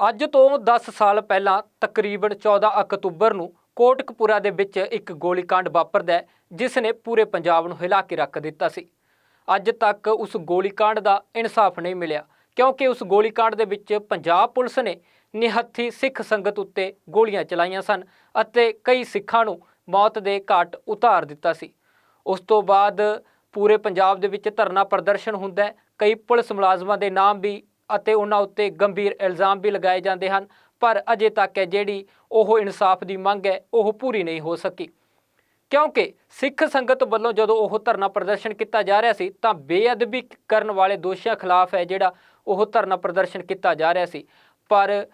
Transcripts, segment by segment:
ਅੱਜ ਤੋਂ 10 ਸਾਲ ਪਹਿਲਾਂ ਤਕਰੀਬਨ 14 ਅਕਤੂਬਰ ਨੂੰ ਕੋਟਕਪੂਰਾ ਦੇ ਵਿੱਚ ਇੱਕ ਗੋਲੀकांड ਵਾਪਰਦਾ ਜਿਸ ਨੇ ਪੂਰੇ ਪੰਜਾਬ ਨੂੰ ਹਿਲਾ ਕੇ ਰੱਖ ਦਿੱਤਾ ਸੀ। ਅੱਜ ਤੱਕ ਉਸ ਗੋਲੀकांड ਦਾ ਇਨਸਾਫ ਨਹੀਂ ਮਿਲਿਆ, ਕਿਉਂਕਿ ਉਸ ਗੋਲੀकांड ਦੇ ਵਿੱਚ ਪੰਜਾਬ ਪੁਲਿਸ ਨੇ ਨਿਹੱਥੀ ਸਿੱਖ ਸੰਗਤ ਉੱਤੇ ਗੋਲੀਆਂ ਚਲਾਈਆਂ ਸਨ ਅਤੇ ਕਈ ਸਿੱਖਾਂ ਨੂੰ ਮੌਤ ਦੇ ਘਾਟ ਉਤਾਰ ਦਿੱਤਾ ਸੀ। ਉਸ ਤੋਂ ਬਾਅਦ ਪੂਰੇ ਪੰਜਾਬ ਦੇ ਵਿੱਚ ਧਰਨਾ ਪ੍ਰਦਰਸ਼ਨ ਹੁੰਦਾ ਕਈ ਪੁਲਿਸ ਮੁਲਾਜ਼ਮਾਂ ਦੇ ਨਾਮ ਵੀ ਅਤੇ ਉਹਨਾਂ ਉੱਤੇ ਗੰਭੀਰ ਇਲਜ਼ਾਮ ਵੀ ਲਗਾਏ ਜਾਂਦੇ ਹਨ, ਪਰ ਅਜੇ ਤੱਕ ਹੈ ਜਿਹੜੀ ਉਹ ਇਨਸਾਫ ਦੀ ਮੰਗ ਹੈ, ਉਹ ਪੂਰੀ ਨਹੀਂ ਹੋ ਸਕੀ। ਕਿਉਂਕਿ ਸਿੱਖ ਸੰਗਤ ਵੱਲੋਂ ਜਦੋਂ ਉਹ ਧਰਨਾ ਪ੍ਰਦਰਸ਼ਨ ਕੀਤਾ ਜਾ ਰਿਹਾ ਸੀ, ਤਾਂ ਬੇਅਦਬੀ ਕਰਨ ਵਾਲੇ ਦੋਸ਼ੀਆਂ ਖਿਲਾਫ ਹੈ ਜਿਹੜਾ ਉਹ ਧਰਨਾ ਪ੍ਰਦਰਸ਼ਨ ਕੀਤਾ ਜਾ ਰਿਹਾ ਸੀ। ਪਰ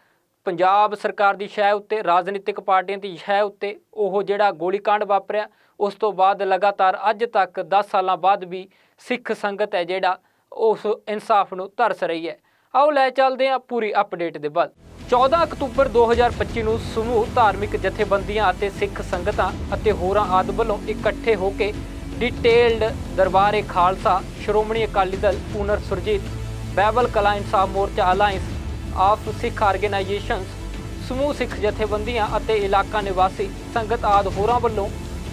ਪੰਜਾਬ ਸਰਕਾਰ ਦੀ ਸ਼ਹਿ ਉੱਤੇ, ਰਾਜਨੀਤਿਕ ਪਾਰਟੀਆਂ ਦੀ ਸ਼ਹਿ ਉੱਤੇ ਉਹ ਜਿਹੜਾ ਗੋਲੀकांड ਵਾਪਰਿਆ, ਉਸ ਤੋਂ ਬਾਅਦ ਲਗਾਤਾਰ ਅੱਜ ਤੱਕ 10 ਸਾਲਾਂ ਬਾਅਦ ਵੀ ਸਿੱਖ ਸੰਗਤ ਹੈ ਜਿਹੜਾ ਉਸ ਇਨਸਾਫ ਨੂੰ ਤਰਸ ਰਹੀ ਹੈ। ਆਓ ਲੈ ਚੱਲਦੇ ਹਾਂ ਪੂਰੀ ਅਪਡੇਟ ਦੇ ਬਾਅਦ 14 ਅਕਤੂਬਰ 2025 ਨੂੰ ਸਮੂਹ ਧਾਰਮਿਕ ਜਥੇਬੰਦੀਆਂ ਅਤੇ ਸਿੱਖ ਸੰਗਤਾਂ ਅਤੇ ਹੋਰਾਂ ਆਦਿ ਵੱਲੋਂ ਇਕੱਠੇ ਹੋ ਕੇ ਡਿਟੇਲਡ ਦਰਬਾਰੇ ਖਾਲਸਾ, ਸ਼੍ਰੋਮਣੀ ਅਕਾਲੀ ਦਲ ਪੂਨਰ ਸੁਰਜੀਤ ਬਾਈਬਲ ਕਲਾ ਇਨਸਾਫ ਮੋਰਚਾ ਅਲਾਈਅੰਸ ਆਫ ਸਿੱਖ ਆਰਗੇਨਾਈਜੇਸ਼ਨਸ, ਸਮੂਹ ਸਿੱਖ ਜਥੇਬੰਦੀਆਂ ਅਤੇ ਇਲਾਕਾ ਨਿਵਾਸੀ ਸੰਗਤ ਆਦ ਹੋਰਾਂ ਵੱਲੋਂ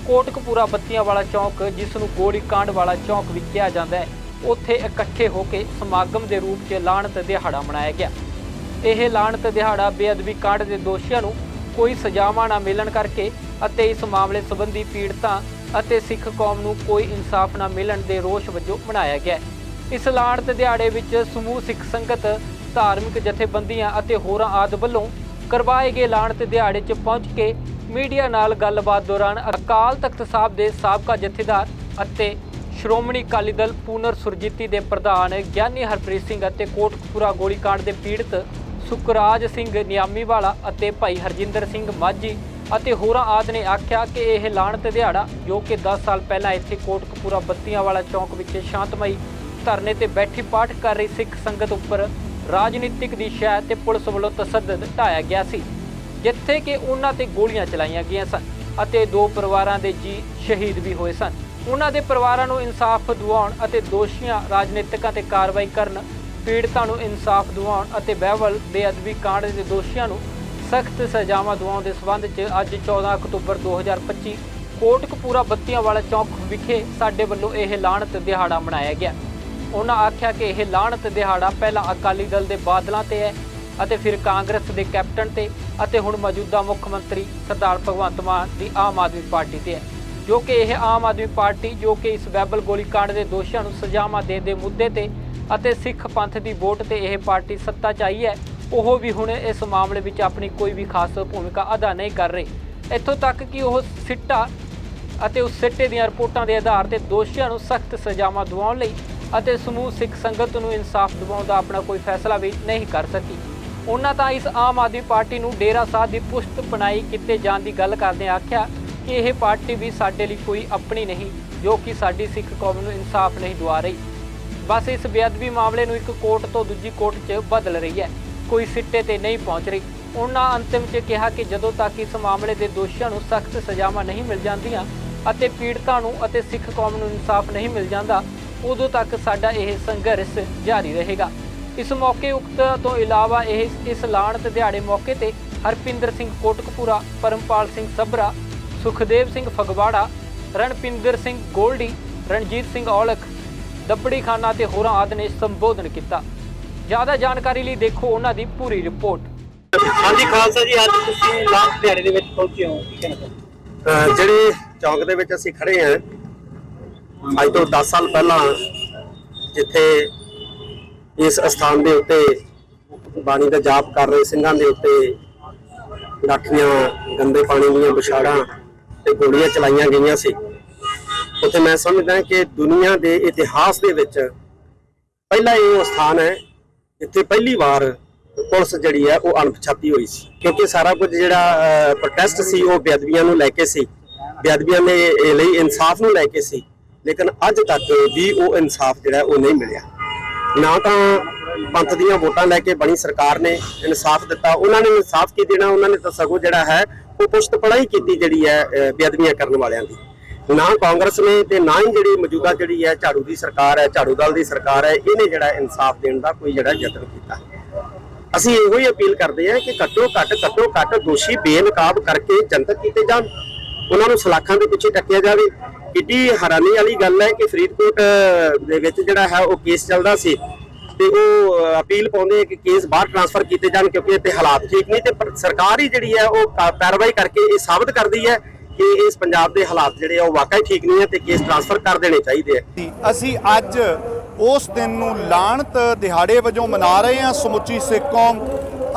ਕੋਟਕਪੂਰਾ ਬੱਤੀਆਂ ਵਾਲਾ ਚੌਕ, ਜਿਸ ਨੂੰ ਗੋਲੀकांड ਵਾਲਾ ਚੌਕ ਵੀ ਕਿਹਾ ਜਾਂਦਾ ਹੈ। ਉੱਥੇ ਇਕੱਠੇ ਹੋ ਕੇ ਸਮਾਗਮ ਦੇ ਰੂਪ 'ਚ ਲਾਣਤ ਦਿਹਾੜਾ ਮਨਾਇਆ ਗਿਆ। ਇਹ ਲਾਹਣਤ ਦਿਹਾੜਾ ਬੇਅਦਬੀ ਕਾਂਡ ਦੇ ਦੋਸ਼ੀਆਂ ਨੂੰ ਕੋਈ ਸਜ਼ਾਵਾਂ ਨਾ ਮਿਲਣ ਕਰਕੇ ਅਤੇ ਇਸ ਮਾਮਲੇ ਸੰਬੰਧੀ ਪੀੜਤਾਂ ਅਤੇ ਸਿੱਖ ਕੌਮ ਨੂੰ ਕੋਈ ਇਨਸਾਫ ਨਾ ਮਿਲਣ ਦੇ ਰੋਸ ਵਜੋਂ ਮਨਾਇਆ ਗਿਆ। ਇਸ ਲਾਣਤ ਦਿਹਾੜੇ ਵਿੱਚ ਸਮੂਹ ਸਿੱਖ ਸੰਗਤ, ਧਾਰਮਿਕ ਜਥੇਬੰਦੀਆਂ ਅਤੇ ਹੋਰਾਂ ਆਦਿ ਵੱਲੋਂ ਕਰਵਾਏ ਗਏ ਲਾਣਤ ਦਿਹਾੜੇ 'ਚ ਪਹੁੰਚ ਕੇ ਮੀਡੀਆ ਨਾਲ ਗੱਲਬਾਤ ਦੌਰਾਨ ਅਕਾਲ ਤਖਤ ਸਾਹਿਬ ਦੇ ਸਾਬਕਾ ਜਥੇਦਾਰ ਅਤੇ ਸ਼੍ਰੋਮਣੀ ਅਕਾਲੀ ਦਲ ਪੂਨਰ ਸੁਰਜੀਤੀ ਦੇ ਪ੍ਰਧਾਨ ਗਿਆਨੀ ਹਰਪ੍ਰੀਤ ਸਿੰਘ ਅਤੇ ਕੋਟਕਪੂਰਾ ਗੋਲੀकांड ਦੇ ਪੀੜਤ ਸੁਖਰਾਜ ਸਿੰਘ ਨਿਆਮੀਵਾਲਾ ਅਤੇ ਭਾਈ ਹਰਜਿੰਦਰ ਸਿੰਘ ਮਾਝੀ ਅਤੇ ਹੋਰਾਂ ਆਦ ਨੇ ਆਖਿਆ ਕਿ ਇਹ ਲਾਣਤ ਦਿਹਾੜਾ, ਜੋ ਕਿ 10 ਸਾਲ ਪਹਿਲਾਂ ਇੱਥੇ ਕੋਟਕਪੂਰਾ ਬੱਤੀਆਂ ਵਾਲਾ ਚੌਂਕ ਵਿਖੇ ਸ਼ਾਂਤਮਈ ਧਰਨੇ ਤੇ ਬੈਠੀ ਪਾਠ ਕਰ ਰਹੀ ਸਿੱਖ ਸੰਗਤ ਉੱਪਰ ਰਾਜਨੀਤਿਕ ਦੀ ਸ਼ਹਿ ਤੇ ਪੁਲਿਸ ਵੱਲੋਂ ਤਸੱਦਦ ਢਾਇਆ ਗਿਆ ਸੀ, ਜਿੱਥੇ ਕਿ ਉਹਨਾਂ ਤੇ ਗੋਲੀਆਂ ਚਲਾਈਆਂ ਗਈਆਂ ਸਨ ਅਤੇ ਦੋ ਪਰਿਵਾਰਾਂ ਦੇ ਜੀ ਸ਼ਹੀਦ ਵੀ ਹੋਏ ਸਨ। ਉਹਨਾਂ ਦੇ ਪਰਿਵਾਰਾਂ ਨੂੰ ਇਨਸਾਫ ਦਿਵਾਉਣ ਅਤੇ ਦੋਸ਼ੀਆਂ, ਰਾਜਨੀਤਿਕਾਂ ਤੇ ਕਾਰਵਾਈ ਕਰਨ, ਪੀੜਤਾਂ ਨੂੰ ਇਨਸਾਫ ਦਿਵਾਉਣ ਅਤੇ ਬਹਿਵਲ ਬੇਅਦਬੀ ਕਾਂਡ ਦੇ ਦੋਸ਼ੀਆਂ ਨੂੰ ਸਖਤ ਸਜ਼ਾਵਾਂ ਦਿਵਾਉਣ ਦੇ ਸਬੰਧ 'ਚ ਅੱਜ 14 ਅਕਤੂਬਰ 2025 ਕੋਟਕਪੂਰਾ ਬੱਤੀਆਂ ਵਾਲਾ ਚੌਕ ਵਿਖੇ ਸਾਡੇ ਵੱਲੋਂ ਇਹ ਲਾਹਣਤ ਦਿਹਾੜਾ ਮਨਾਇਆ ਗਿਆ। ਉਹਨਾਂ ਆਖਿਆ ਕਿ ਇਹ ਲਾਹਣਤ ਦਿਹਾੜਾ ਪਹਿਲਾਂ ਅਕਾਲੀ ਦਲ ਦੇ ਬਾਦਲਾਂ ਤੇ ਹੈ ਅਤੇ ਫਿਰ ਕਾਂਗਰਸ ਦੇ ਕੈਪਟਨ ਤੇ, ਅਤੇ ਹੁਣ ਮੌਜੂਦਾ ਮੁੱਖ ਮੰਤਰੀ ਸਰਦਾਰ ਭਗਵੰਤ ਮਾਨ ਦੀ ਆਮ ਆਦਮੀ ਪਾਰਟੀ ਤੇ ਹੈ। ਜੋ ਕਿ ਇਹ ਆਮ ਆਦਮੀ ਪਾਰਟੀ, ਜੋ ਕਿ ਇਸ ਬੈਬਲ ਗੋਲੀकांड ਦੇ ਦੋਸ਼ੀਆਂ ਨੂੰ ਸਜ਼ਾਵਾਂ ਦੇਣ ਦੇ ਮੁੱਦੇ ਤੇ ਅਤੇ ਸਿੱਖ ਪੰਥ ਦੀ ਵੋਟ ਤੇ ਇਹ ਪਾਰਟੀ ਸੱਤਾ 'ਚ ਆਈ ਹੈ, ਉਹ ਵੀ ਹੁਣ ਇਸ ਮਾਮਲੇ ਵਿੱਚ ਆਪਣੀ ਕੋਈ ਵੀ ਖਾਸ ਭੂਮਿਕਾ ਅਦਾ ਨਹੀਂ ਕਰ ਰਹੀ। ਇੱਥੋਂ ਤੱਕ ਕਿ ਉਹ ਸਿੱਟਾ ਅਤੇ ਉਸ ਸਿੱਟੇ ਦੀਆਂ ਰਿਪੋਰਟਾਂ ਦੇ ਆਧਾਰ ਤੇ ਦੋਸ਼ੀਆਂ ਨੂੰ ਸਖਤ ਸਜ਼ਾਵਾਂ ਦਿਵਾਉਣ ਲਈ ਅਤੇ ਸਮੂਹ ਸਿੱਖ ਸੰਗਤ ਨੂੰ ਇਨਸਾਫ ਦਿਵਾਉਣ ਦਾ ਆਪਣਾ ਕੋਈ ਫੈਸਲਾ ਵੀ ਨਹੀਂ ਕਰ ਸਕੀ। ਉਹਨਾਂ ਤਾਂ ਇਸ ਆਮ ਆਦਮੀ ਪਾਰਟੀ ਨੂੰ ਡੇਰਾ ਸਾਹਿਬ ਦੀ ਪੁਸ਼ਤ ਬਣਾਈ ਕੀਤੇ ਜਾਣ ਦੀ ਗੱਲ ਕਰਦੇ ਆਖਿਆ ਕਿ ਇਹ ਪਾਰਟੀ ਵੀ ਸਾਡੇ ਲਈ ਕੋਈ ਆਪਣੀ ਨਹੀਂ, ਜੋ ਕਿ ਸਾਡੀ ਸਿੱਖ ਕੌਮ ਨੂੰ ਇਨਸਾਫ ਨਹੀਂ ਦਵਾ ਰਹੀ। ਬਸ ਇਸ ਬੇਅਦਬੀ ਮਾਮਲੇ ਨੂੰ ਇੱਕ ਕੋਰਟ ਤੋਂ ਦੂਜੀ ਕੋਰਟ 'ਚ ਬਦਲ ਰਹੀ ਹੈ। ਕੋਈ ਸਿੱਟੇ ਤੇ ਨਹੀਂ ਪਹੁੰਚ ਰਹੀ। ਉਹਨਾਂ ਅੰਤਿਮ 'ਚ ਕਿਹਾ ਕਿ ਜਦੋਂ ਤੱਕ ਇਸ ਮਾਮਲੇ ਦੇ ਦੋਸ਼ੀਆਂ ਨੂੰ ਸਖਤ ਸਜ਼ਾਵਾਂ ਨਹੀਂ ਮਿਲ ਜਾਂਦੀਆਂ ਅਤੇ ਪੀੜਤਾਂ ਨੂੰ ਅਤੇ ਸਿੱਖ ਕੌਮ ਨੂੰ ਇਨਸਾਫ ਨਹੀਂ ਮਿਲ ਜਾਂਦਾ, ਉਦੋਂ ਤੱਕ ਸਾਡਾ ਇਹ ਸੰਘਰਸ਼ ਜਾਰੀ ਰਹੇਗਾ। ਇਸ ਮੌਕੇ ਉਕਤ ਤੋਂ ਇਲਾਵਾ ਇਹ ਇਸ ਲਾਣਤ ਦਿਹਾੜੇ ਮੌਕੇ ਤੇ ਹਰਪਿੰਦਰ ਸਿੰਘ ਕੋਟਕਪੂਰਾ, ਪਰਮਪਾਲ ਸਿੰਘ ਸਬਰਾ ਸੁਖਦੇਵ ਸਿੰਘ ਫਗਵਾੜਾ ਰਣਪਿੰਦਰ ਸਿੰਘ ਗੋਲਡੀ ਰਣਜੀਤ ਸਿੰਘ ਔਲਖ ਦੱਬੜੀ ਖਾਨਾ ਤੇ ਹੋਰਾਂ ਆਦਿ ਨੇ ਸੰਬੋਧਨ ਕੀਤਾ। ਜ਼ਿਆਦਾ ਜਾਣਕਾਰੀ ਲਈ ਦੇਖੋ ਉਹਨਾਂ ਦੀ ਪੂਰੀ ਰਿਪੋਰਟ। ਹਾਂਜੀ ਖਾਲਸਾ ਜੀ ਅੱਜ ਤੁਸੀਂ ਲਾਸਟ ਦਿਹਾੜੇ ਦੇ ਵਿੱਚ ਪਹੁੰਚੇ ਹੋ। ਕੀ ਕਹਿਣਾ ਚਾਹੁੰਦੇ ਜਿਹੜੇ ਚੌਂਕ ਦੇ ਵਿੱਚ ਅਸੀਂ ਖੜੇ ਹਾਂ ਅੱਜ ਤੋਂ 10 ਸਾਲ ਪਹਿਲਾਂ ਜਿੱਥੇ ਇਸ ਸਥਾਨ ਦੇ ਉੱਤੇ ਬਾਣੀ ਦਾ ਜਾਪ ਕਰ ਰਹੇ ਸਿੰਘਾਂ ਦੇ ਉੱਤੇ ਲਾਠੀਆਂ ਗੰਦੇ ਪਾਣੀ ਦੀਆਂ ਵਿਛਾੜਾਂ ਤੇ ਗੋਲੀਆਂ ਚਲਾਈਆਂ ਗਈਆਂ ਸੀ। ਉੱਥੇ ਮੈਂ ਸਮਝਦਾ ਕਿ ਦੁਨੀਆ ਦੇ ਇਤਿਹਾਸ ਦੇ ਵਿੱਚ ਪਹਿਲਾ ਇਹ ਉਹ ਸਥਾਨ ਹੈ ਜਿੱਥੇ ਪਹਿਲੀ ਵਾਰ ਪੁਲਿਸ ਜਿਹੜੀ ਹੈ ਉਹ ਅਣਪਛਾਤੀ ਹੋਈ ਸੀ। ਕਿਉਂਕਿ ਸਾਰਾ ਕੁਝ ਜਿਹੜਾ ਪ੍ਰੋਟੈਸਟ ਸੀ, ਉਹ ਬੇਅਦਬੀਆਂ ਨੂੰ ਲੈ ਕੇ ਸੀ। ਬੇਅਦਬੀਆਂ ਦੇ ਲਈ ਇਨਸਾਫ ਨੂੰ ਲੈ ਕੇ ਸੀ। ਲੇਕਿਨ ਅੱਜ ਤੱਕ ਵੀ ਉਹ ਇਨਸਾਫ ਜਿਹੜਾ ਉਹ ਨਹੀਂ ਮਿਲਿਆ। ਨਾ ਤਾਂ ਪੰਥ ਦੀਆਂ ਵੋਟਾਂ ਲੈ ਕੇ ਬਣੀ ਸਰਕਾਰ ਨੇ ਇਨਸਾਫ ਦਿੱਤਾ। ਉਹਨਾਂ ਨੇ ਇਨਸਾਫ ਕੀ ਦੇਣਾ? ਉਹਨਾਂ ਨੇ ਤਾਂ ਸਗੋਂ ਜਿਹੜਾ ਹੈ ਉਹ ਪੁਸ਼ਤ ਪੜਾਈ ਕੀਤੀ ਜਿਹੜੀ ਹੈ ਬੇਅਦਬੀਆਂ ਕਰਨ ਵਾਲਿਆਂ ਦੀ। ਨਾ ਕਾਂਗਰਸ ਨੇ ਤੇ ਨਾ ਹੀ ਜਿਹੜੀ ਮੌਜੂਦਾ ਜਿਹੜੀ ਹੈ, ਝਾੜੂ ਦੀ ਸਰਕਾਰ ਹੈ, ਝਾੜੂ ਦਲ ਦੀ ਸਰਕਾਰ ਹੈ, ਇਹਨੇ ਜਿਹੜਾ ਇਨਸਾਫ ਦੇਣ ਦਾ ਕੋਈ ਜਿਹੜਾ ਯਤਨ ਕੀਤਾ। ਅਸੀਂ ਇਹੋ ਹੀ ਅਪੀਲ ਕਰਦੇ ਹਾਂ ਕਿ ਘੱਟੋ ਘੱਟ ਘੱਟੋ ਘੱਟ ਦੋਸ਼ੀ ਬੇਨਕਾਬ ਕਰਕੇ ਜਨਤਕ ਕੀਤੇ ਜਾਣ। ਉਹਨਾਂ ਨੂੰ ਸਲਾਖਾਂ ਦੇ ਪਿੱਛੇ ਟੱਕਿਆ ਜਾਵੇ। ਕਿੱਡੀ ਹੈਰਾਨੀ ਵਾਲੀ ਗੱਲ ਹੈ ਕਿ ਫਰੀਦਕੋਟ ਦੇ ਵਿੱਚ ਜਿਹੜਾ ਹੈ, ਉਹ ਕੇਸ ਚੱਲਦਾ ਸੀ। ਤੇ ਉਹ ਅਪੀਲ ਪਾਉਂਦੇ ਕਿ ਕੇਸ ਬਾਹਰ ਟ੍ਰਾਂਸਫਰ ਕੀਤੇ ਜਾਣ ਕਿਉਂਕਿ ਇੱਥੇ ਹਾਲਾਤ ਠੀਕ ਨਹੀਂ ਤੇ ਸਰਕਾਰ ਹੀ ਜਿਹੜੀ ਹੈ ਉਹ ਕਾ- ਕਾਰਵਾਈ ਕਰਕੇ ਇਹ ਸਾਬਤ ਕਰਦੀ ਹੈ ਕਿ ਇਸ ਪੰਜਾਬ ਦੇ ਹਾਲਾਤ ਜਿਹੜੇ ਆ ਉਹ ਵਾਕਈ ਠੀਕ ਨਹੀਂ ਹੈ ਤੇ ਕੇਸ ਟ੍ਰਾਂਸਫਰ ਕਰ ਦੇਣੇ ਚਾਹੀਦੇ ਆ। ਅਸੀਂ ਅੱਜ ਉਸ ਦਿਨ ਨੂੰ ਲਾਣਤ ਦਿਹਾੜੇ ਵਜੋਂ ਮਨਾ ਰਹੇ ਹਾਂ, ਸਮੁੱਚੀ ਸਿੱਖ ਕੌਮ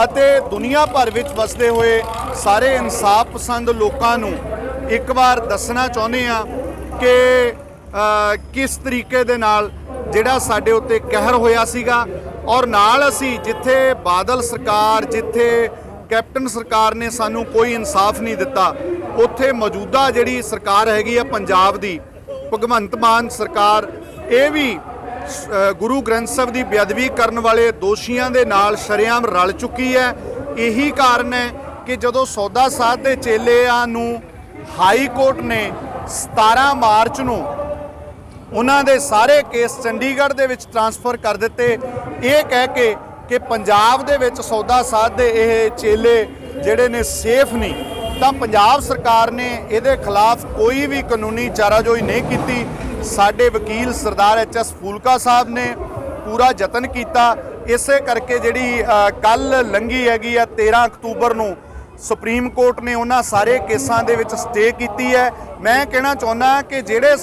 ਅਤੇ ਦੁਨੀਆ ਭਰ ਵਿੱਚ ਵਸਦੇ ਹੋਏ ਸਾਰੇ ਇਨਸਾਫ ਪਸੰਦ ਲੋਕਾਂ ਨੂੰ ਇੱਕ ਵਾਰ ਦੱਸਣਾ ਚਾਹੁੰਦੇ ਹਾਂ ਕਿ ਕਿਸ ਤਰੀਕੇ ਦੇ ਨਾਲ ਜਿਹੜਾ ਸਾਡੇ ਉੱਤੇ ਕਹਿਰ ਹੋਇਆ ਸੀਗਾ ਔਰ ਨਾਲ ਅਸੀਂ ਜਿੱਥੇ ਬਾਦਲ ਸਰਕਾਰ, ਜਿੱਥੇ ਕੈਪਟਨ ਸਰਕਾਰ ਨੇ ਸਾਨੂੰ ਕੋਈ ਇਨਸਾਫ ਨਹੀਂ ਦਿੱਤਾ, ਉੱਥੇ ਮੌਜੂਦਾ ਜਿਹੜੀ ਸਰਕਾਰ ਹੈਗੀ ਆ ਪੰਜਾਬ ਦੀ, ਭਗਵੰਤ ਮਾਨ ਸਰਕਾਰ, ਇਹ ਵੀ ਗੁਰੂ ਗ੍ਰੰਥ ਸਾਹਿਬ ਦੀ ਬੇਅਦਬੀ ਕਰਨ ਵਾਲੇ ਦੋਸ਼ੀਆਂ ਦੇ ਨਾਲ ਸ਼ਰੇਆਮ ਰਲ ਚੁੱਕੀ ਹੈ। ਇਹੀ ਕਾਰਨ ਹੈ ਕਿ ਜਦੋਂ ਸੌਦਾ ਸਾਧ ਦੇ ਚੇਲਿਆਂ ਨੂੰ ਹਾਈ ਕੋਰਟ ਨੇ 17 ਮਾਰਚ ਨੂੰ ਉਹਨਾਂ ਦੇ ਸਾਰੇ ਕੇਸ ਚੰਡੀਗੜ੍ਹ ਦੇ ਵਿੱਚ ਟਰਾਂਸਫਰ ਕਰ ਦਿੱਤੇ। ਇਹ ਕਹਿ ਕੇ ਕਿ ਪੰਜਾਬ ਦੇ ਵਿੱਚ ਸੌਦਾ ਸਾਧ ਦੇ ਇਹ ਚੇਲੇ ਜਿਹੜੇ ਨੇ ਸੇਫ ਨਹੀਂ, ਤਾਂ ਪੰਜਾਬ ਸਰਕਾਰ ਨੇ ਇਹਦੇ ਖਿਲਾਫ ਕੋਈ ਵੀ ਕਾਨੂੰਨੀ ਚਾਰਾਜੋਈ ਨਹੀਂ ਕੀਤੀ। ਸਾਡੇ ਵਕੀਲ ਸਰਦਾਰ ਐਚ ਐਸ ਫੂਲਕਾ ਸਾਹਿਬ ਨੇ ਪੂਰਾ ਯਤਨ ਕੀਤਾ। ਇਸੇ ਕਰਕੇ ਜਿਹੜੀ ਕੱਲ ਲੰਗੀ ਹੈਗੀ ਆ 13 ਅਕਤੂਬਰ ਨੂੰ, ਸੁਪਰੀਮ ਕੋਰਟ ਨੇ ਉਹਨਾਂ ਸਾਰੇ ਕੇਸਾਂ ਦੇ ਵਿੱਚ ਸਟੇ ਕੀਤੀ ਹੈ। ਮੈਂ ਕਹਿਣਾ ਚਾਹੁੰਦਾ ਕਿ ਜਿਹੜੇ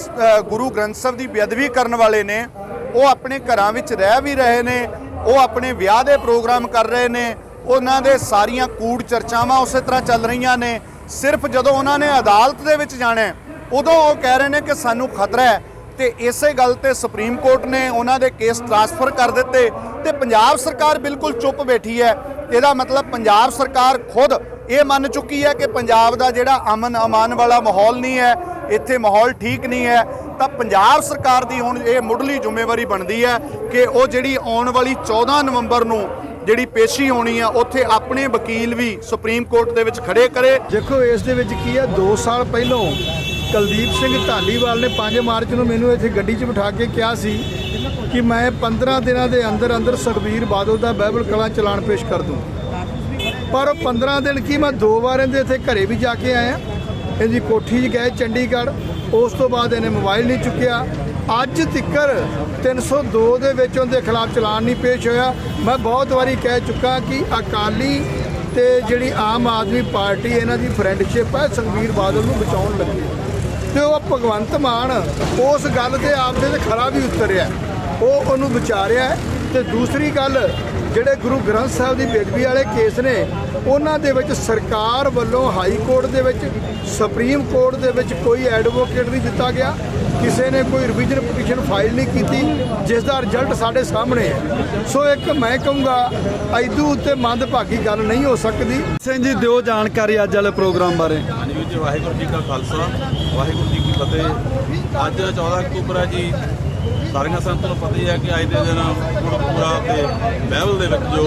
ਗੁਰੂ ਗ੍ਰੰਥ ਸਾਹਿਬ ਦੀ ਬੇਅਦਬੀ ਕਰਨ ਵਾਲੇ ਨੇ, ਉਹ ਆਪਣੇ ਘਰਾਂ ਵਿੱਚ ਰਹਿ ਵੀ ਰਹੇ ਨੇ, ਉਹ ਆਪਣੇ ਵਿਆਹ ਦੇ ਪ੍ਰੋਗਰਾਮ ਕਰ ਰਹੇ ਨੇ, ਉਹਨਾਂ ਦੇ ਸਾਰੀਆਂ ਕੂੜ ਚਰਚਾਵਾਂ ਉਸੇ ਤਰ੍ਹਾਂ ਚੱਲ ਰਹੀਆਂ ਨੇ, ਸਿਰਫ ਜਦੋਂ ਉਹਨਾਂ ਨੇ ਅਦਾਲਤ ਦੇ ਵਿੱਚ ਜਾਣਾ ਉਦੋਂ ਉਹ ਕਹਿ ਰਹੇ ਨੇ ਕਿ ਸਾਨੂੰ ਖਤਰਾ ਹੈ। ਤੇ ਇਸੇ ਗੱਲ ਤੇ ਸੁਪਰੀਮ ਕੋਰਟ ਨੇ ਉਹਨਾਂ ਦੇ ਕੇਸ ਟ੍ਰਾਂਸਫਰ ਕਰ ਦਿੱਤੇ ਤੇ ਪੰਜਾਬ ਸਰਕਾਰ ਬਿਲਕੁਲ ਚੁੱਪ ਬੈਠੀ ਹੈ। ਇਹਦਾ ਮਤਲਬ ਪੰਜਾਬ ਸਰਕਾਰ ਖੁਦ ਇਹ ਮੰਨ ਚੁੱਕੀ ਹੈ ਕਿ ਪੰਜਾਬ ਦਾ ਜਿਹੜਾ ਅਮਨ ਅਮਾਨ ਵਾਲਾ ਮਾਹੌਲ ਨਹੀਂ ਹੈ, ਇੱਥੇ ਮਾਹੌਲ ਠੀਕ ਨਹੀਂ ਹੈ, ਤਾਂ ਪੰਜਾਬ ਸਰਕਾਰ ਦੀ ਹੁਣ ਇਹ ਮੁੱਢਲੀ ਜ਼ਿੰਮੇਵਾਰੀ ਬਣਦੀ ਹੈ ਕਿ ਉਹ ਜਿਹੜੀ ਆਉਣ ਵਾਲੀ 14 ਨਵੰਬਰ ਨੂੰ ਜਿਹੜੀ ਪੇਸ਼ੀ ਹੋਣੀ ਆ, ਉੱਥੇ ਆਪਣੇ ਵਕੀਲ ਵੀ ਸੁਪਰੀਮ ਕੋਰਟ ਦੇ ਵਿੱਚ ਖੜੇ ਕਰੇ। ਦੇਖੋ, ਇਸ ਦੇ ਵਿੱਚ ਕੀ ਹੈ 2 ਸਾਲ ਪਹਿਲਾਂ ਕੁਲਦੀਪ ਸਿੰਘ ਢਾਲੀਵਾਲ ਨੇ 5 ਮਾਰਚ ਨੂੰ ਮੈਨੂੰ ਇੱਥੇ ਗੱਡੀ 'ਚ ਬਿਠਾ ਕੇ ਕਿਹਾ ਸੀ ਕਿ ਮੈਂ 15 ਦਿਨਾਂ ਦੇ ਅੰਦਰ ਅੰਦਰ ਸੁਖਬੀਰ ਬਾਦਲ ਦਾ ਬਾਈਬਲ ਕਲਾ ਚਲਾਨ ਪੇਸ਼ ਕਰ ਦੂੰ। ਪਰ ਉਹ 15 ਦਿਨ ਕੀ ਮੈਂ ਦੋ ਵਾਰ ਇਹਦੇ ਇੱਥੇ ਘਰੇ ਵੀ ਜਾ ਕੇ ਆਇਆ। ਇਹਦੀ ਕੋਠੀ 'ਚ ਗਏ ਚੰਡੀਗੜ੍ਹ। ਉਸ ਤੋਂ ਬਾਅਦ ਇਹਨੇ ਮੋਬਾਈਲ ਨਹੀਂ ਚੁੱਕਿਆ। ਅੱਜ ਤਿੱਕਰ 302 ਦੇ ਵਿੱਚ ਉਹਦੇ ਖਿਲਾਫ ਚਲਾਨ ਨਹੀਂ ਪੇਸ਼ ਹੋਇਆ। ਮੈਂ ਬਹੁਤ ਵਾਰੀ ਕਹਿ ਚੁੱਕਾ ਕਿ ਅਕਾਲੀ ਤੇ ਜਿਹੜੀ ਆਮ ਆਦਮੀ ਪਾਰਟੀ ਇਹਨਾਂ ਦੀ ਫਰੈਂਡਸ਼ਿਪ ਹੈ ਸੁਖਬੀਰ ਬਾਦਲ ਨੂੰ ਬਚਾਉਣ ਲੱਗੀ। ਤੇ ਉਹ ਭਗਵੰਤ ਮਾਨ ਉਸ ਗੱਲ ਤੇ ਆਪਦੇ ਤੇ ਖਰਾ ਵੀ ਉਤਰਿਆ। ਉਹ ਉਹਨੂੰ ਵਿਚਾਰਿਆ। ਤੇ ਦੂਸਰੀ ਗੱਲ ਜਿਹੜੇ ਗੁਰੂ ਗ੍ਰੰਥ ਸਾਹਿਬ ਦੀ ਬੇਦਬੀ ਵਾਲੇ ਕੇਸ ਨੇ ਉਹਨਾਂ ਦੇ ਵਿੱਚ ਸਰਕਾਰ ਵੱਲੋਂ ਹਾਈ ਕੋਰਟ ਦੇ ਵਿੱਚ ਸੁਪਰੀਮ ਕੋਰਟ ਦੇ ਵਿੱਚ ਕੋਈ ਐਡਵੋਕੇਟ ਨਹੀਂ ਦਿੱਤਾ ਗਿਆ। ਕਿਸੇ ਨੇ ਕੋਈ ਰਿਵੀਜ਼ਨ ਪਟੀਸ਼ਨ ਫਾਈਲ ਨਹੀਂ ਕੀਤੀ ਜਿਸ ਦਾ ਰਿਜ਼ਲਟ ਸਾਡੇ ਸਾਹਮਣੇ ਹੈ। ਸੋ ਇੱਕ ਮੈਂ ਕਹੂੰਗਾ ਐਦੂ ਉੱਤੇ ਮੰਦਭਾਗੀ ਗੱਲ ਨਹੀਂ ਹੋ ਸਕਦੀ। ਸਿੰਘ ਜੀ ਦਿਓ ਜਾਣਕਾਰੀ ਅੱਜ ਵਾਲੇ ਪ੍ਰੋਗਰਾਮ ਬਾਰੇ। ਹਾਂਜੀ ਵੀਰ ਜੀ ਵਾਹਿਗੁਰੂ ਜੀ ਕਾ ਖਾਲਸਾ ਵਾਹਿਗੁਰੂ ਜੀ ਕੀ ਫਤਿਹ। ਅੱਜ 14 ਅਕਤੂਬਰ ਹੈ ਜੀ। ਸਾਰੀਆਂ ਸੰਤਾਂ ਨੂੰ ਪਤਾ ਹੀ ਹੈ ਕਿ ਅੱਜ ਦੇ ਦਿਨ ਗੁਰਪੁਰਾ ਤੇ ਬਾਈਬਲ ਦੇ ਵਿੱਚ ਜੋ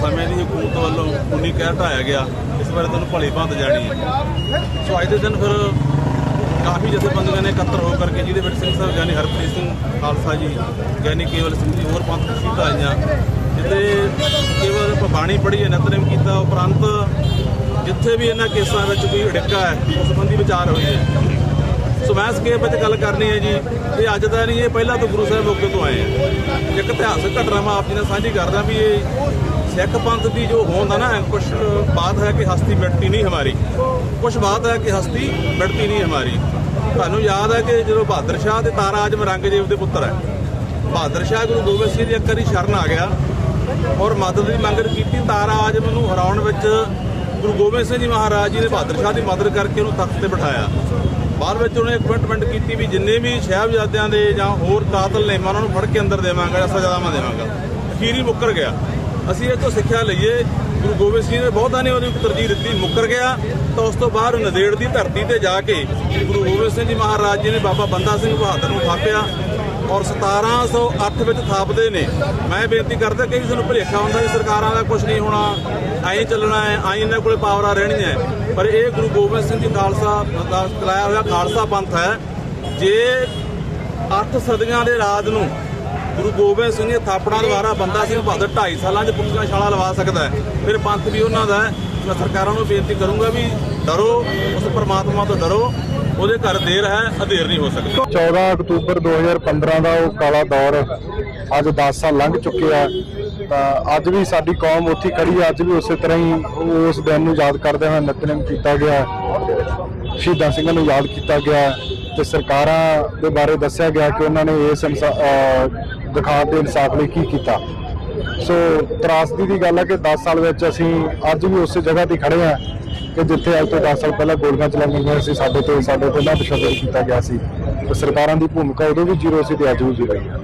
ਸਮੇਂ ਦੀ ਹਕੂਮਤ ਵੱਲੋਂ ਉਨੀ ਕਹਿ ਢਾਇਆ ਗਿਆ, ਇਸ ਬਾਰੇ ਤੁਹਾਨੂੰ ਭਲੀ ਭਾਂਤ ਜਾਣੀ ਹੈ। ਸੋ ਅੱਜ ਦੇ ਦਿਨ ਫਿਰ ਕਾਫੀ ਜਥੇਬੰਦੀਆਂ ਨੇ ਇਕੱਤਰ ਹੋ ਕਰਕੇ, ਜਿਹਦੇ ਵਿੱਚ ਸਿੰਘ ਸਾਹਿਬ ਗਿਆਨੀ ਹਰਪ੍ਰੀਤ ਸਿੰਘ ਖਾਲਸਾ ਜੀ, ਗਿਆਨੀ ਕੇਵਲ ਸਿੰਘ ਜੀ, ਹੋਰ ਪੰਥ ਸ਼ਹੀਦਾਂ ਆਈਆਂ, ਜਿੱਥੇ ਕੇਵਲ ਬਾਣੀ ਪੜ੍ਹੀ ਹੈ, ਨਿਤਨੇਮ ਕੀਤਾ, ਉਪਰੰਤ ਜਿੱਥੇ ਵੀ ਇਹਨਾਂ ਕੇਸਾਂ ਵਿੱਚ ਕੋਈ ਅੜਿੱਕਾ ਹੈ, ਉਸ ਸੰਬੰਧੀ ਵਿਚਾਰ ਹੋਈ ਹੈ। ਸੋ ਮੈਂ ਸਕੇਪ ਵਿੱਚ ਗੱਲ ਕਰਨੀ ਹੈ ਜੀ ਇਹ ਅੱਜ ਦਾ ਨਹੀਂ, ਇਹ ਪਹਿਲਾਂ ਤੋਂ ਗੁਰੂ ਸਾਹਿਬ ਮੌਕੇ ਤੋਂ ਆਏ ਆ। ਇੱਕ ਇਤਿਹਾਸਕ ਘਟਨਾ ਮੈਂ ਆਪ ਜੀ ਨਾਲ ਸਾਂਝੀ ਕਰਦਾ ਵੀ ਇਹ ਸਿੱਖ ਪੰਥ ਦੀ ਜੋ ਹੋਂਦ ਹੈ ਨਾ ਕੁਝ ਬਾਤ ਹੈ ਕਿ ਹਸਤੀ ਮਿਟਤੀ ਨਹੀਂ ਹਮਾਰੀ। ਕੁਝ ਬਾਤ ਹੈ ਕਿ ਹਸਤੀ ਮਿਟਤੀ ਨਹੀਂ ਹਮਾਰੀ। ਤੁਹਾਨੂੰ ਯਾਦ ਹੈ ਕਿ ਜਦੋਂ ਬਹਾਦਰ ਸ਼ਾਹ ਤੇ ਤਾਰਾ ਆਜਮ ਰੰਗਜੀਤ ਦੇ ਪੁੱਤਰ ਹੈ। ਬਹਾਦਰ ਸ਼ਾਹ ਗੁਰੂ ਗੋਬਿੰਦ ਸਿੰਘ ਦੀ ਇੱਕ ਦੀ ਸ਼ਰਨ ਆ ਗਿਆ ਔਰ ਮਦਦ ਦੀ ਮੰਗ ਕੀਤੀ ਤਾਰਾ ਆਜਮ ਨੂੰ ਹਰਾਉਣ ਵਿੱਚ ਗੁਰੂ ਗੋਬਿੰਦ ਸਿੰਘ ਜੀ ਮਹਾਰਾਜ ਜੀ ਨੇ ਬਹਾਦਰ ਸ਼ਾਹ ਦੀ ਮਦਦ ਕਰਕੇ ਉਹਨੂੰ ਤਖਤ ਤੇ ਬਿਠਾਇਆ। ਬਾਅਦ ਵਿੱਚ ਉਹਨੇ ਕਮਿਟਮੈਂਟ ਕੀਤੀ ਵੀ ਜਿੰਨੇ ਵੀ ਸਾਹਿਬਜ਼ਾਦਿਆਂ ਦੇ ਜਾਂ ਹੋਰ ਕਾਤਲ ਨੇ, ਮੈਂ ਉਹਨਾਂ ਨੂੰ ਫੜ ਕੇ ਅੰਦਰ ਦੇਵਾਂਗਾ ਜਾਂ ਸਜ਼ਾਵਾਂ ਦੇਵਾਂਗਾ। ਅਖੀਰੀ ਮੁੱਕਰ ਗਿਆ। ਅਸੀਂ ਇਹ ਤੋਂ ਸਿੱਖਿਆ ਲਈਏ। ਗੁਰੂ ਗੋਬਿੰਦ ਸਿੰਘ ਨੇ ਬਹੁਤਾਂ ਨੇ ਉਹਦੀ ਤਰਜੀਹ ਦਿੱਤੀ, ਮੁੱਕਰ ਗਿਆ। ਤਾਂ ਉਸ ਤੋਂ ਬਾਅਦ ਨਦੇੜ ਦੀ ਧਰਤੀ ਤੇ ਜਾ ਕੇ ਗੁਰੂ ਗੋਬਿੰਦ ਸਿੰਘ ਜੀ ਮਹਾਰਾਜ ਜੀ ਨੇ ਬਾਬਾ ਬੰਦਾ ਸਿੰਘ ਬਹਾਦਰ ਨੂੰ ਥਾਪਿਆ। ਔਰ 1708 ਵਿੱਚ ਥਾਪਦੇ ਨੇ। ਮੈਂ ਬੇਨਤੀ ਕਰਦਾ ਕਿ ਕਿਸੇ ਨੂੰ ਭੁਲੇਖਾ ਹੁੰਦਾ ਵੀ ਸਰਕਾਰਾਂ ਦਾ ਕੁਝ ਨਹੀਂ ਹੋਣਾ, ਐਂ ਚੱਲਣਾ ਹੈ, ਐਂ ਇਹਨਾਂ ਕੋਲੇ ਪਾਵਰਾਂ ਰਹਿਣੀਆਂ ਪਰ ਇਹ ਗੁਰੂ ਗੋਬਿੰਦ ਸਿੰਘ ਜੀ ਖਾਲਸਾ ਦਾ ਚਲਾਇਆ ਹੋਇਆ ਖਾਲਸਾ ਪੰਥ ਹੈ। ਜੇ ਅੱਠ ਸਦੀਆਂ ਦੇ ਰਾਜ ਨੂੰ ਗੁਰੂ ਗੋਬਿੰਦ ਸਿੰਘ ਜੀ ਥਾਪਣਾ ਦੁਆਰਾ ਬੰਦਾ ਸਿੰਘ ਬਹਾਦਰ 2.5 ਸਾਲਾਂ 'ਚ ਪੁੱਛਾਂ ਛਾਲਾ ਲਵਾ ਸਕਦਾ ਫਿਰ ਪੰਥ ਵੀ ਉਹਨਾਂ ਦਾ ਮੈਂ ਸਰਕਾਰਾਂ ਨੂੰ ਬੇਨਤੀ ਕਰੂੰਗਾ ਵੀ ਡਰੋ, ਉਸ ਪਰਮਾਤਮਾ ਤੋਂ ਡਰੋ। ਉਹਦੇ ਘਰ ਦੇਰ ਹੈ, ਅਧੇਰ ਨਹੀਂ ਹੋ ਸਕਦੀ। 14 ਅਕਤੂਬਰ 2015 ਦਾ ਉਹ ਕਾਲਾ ਦੌਰ ਅੱਜ 10 ਸਾਲ ਲੰਘ ਚੁੱਕੇ ਆ। ਤਾਂ ਅੱਜ ਵੀ ਸਾਡੀ ਕੌਮ ਉੱਥੇ ਖੜੀ ਆ, ਅੱਜ ਵੀ ਉਸੇ ਤਰ੍ਹਾਂ ਹੀ ਉਸ ਦਿਨ ਨੂੰ ਯਾਦ ਕਰਦੇ ਹੋਏ ਨਿਤਨੇਮ ਕੀਤਾ ਗਿਆ। ਸ਼ਹੀਦਾਂ ਸਿੰਘਾਂ ਨੂੰ ਯਾਦ ਕੀਤਾ ਗਿਆ ਤੇ ਸਰਕਾਰਾਂ ਦੇ ਬਾਰੇ ਦੱਸਿਆ ਗਿਆ ਕਿ ਉਹਨਾਂ ਨੇ ਇਸ ਇਨਸਾ- ਅਹ ਦੇ ਇਨਸਾਫ ਲਈ ਕੀ ਕੀਤਾ। ਸੋ ਤਰਾਸਦੀ ਦੀ ਗੱਲ ਹੈ ਕਿ 10 ਸਾਲ ਵਿੱਚ ਅਸੀਂ ਅੱਜ ਵੀ ਉਸੇ ਜਗ੍ਹਾ ਤੇ ਖੜੇ ਆ ਕਿ ਜਿੱਥੇ ਅੱਜ ਤੋਂ 10 ਸਾਲ ਪਹਿਲਾਂ ਗੋਲੀਆਂ ਚਲਾਈਆਂ ਗਈਆਂ ਸੀ, ਸਾਡੇ ਤੇ ਸਾਡੇ ਤੇ ਨਾ ਤਸ਼ੱਦਦ ਕੀਤਾ ਗਿਆ ਸੀ। ਤੇ ਸਰਕਾਰਾਂ ਦੀ ਭੂਮਿਕਾ ਉਦੋਂ ਵੀ ਜ਼ੀਰੋ ਸੀ ਤੇ ਅੱਜ ਵੀ ਜ਼ੀਰੋ ਹੈ।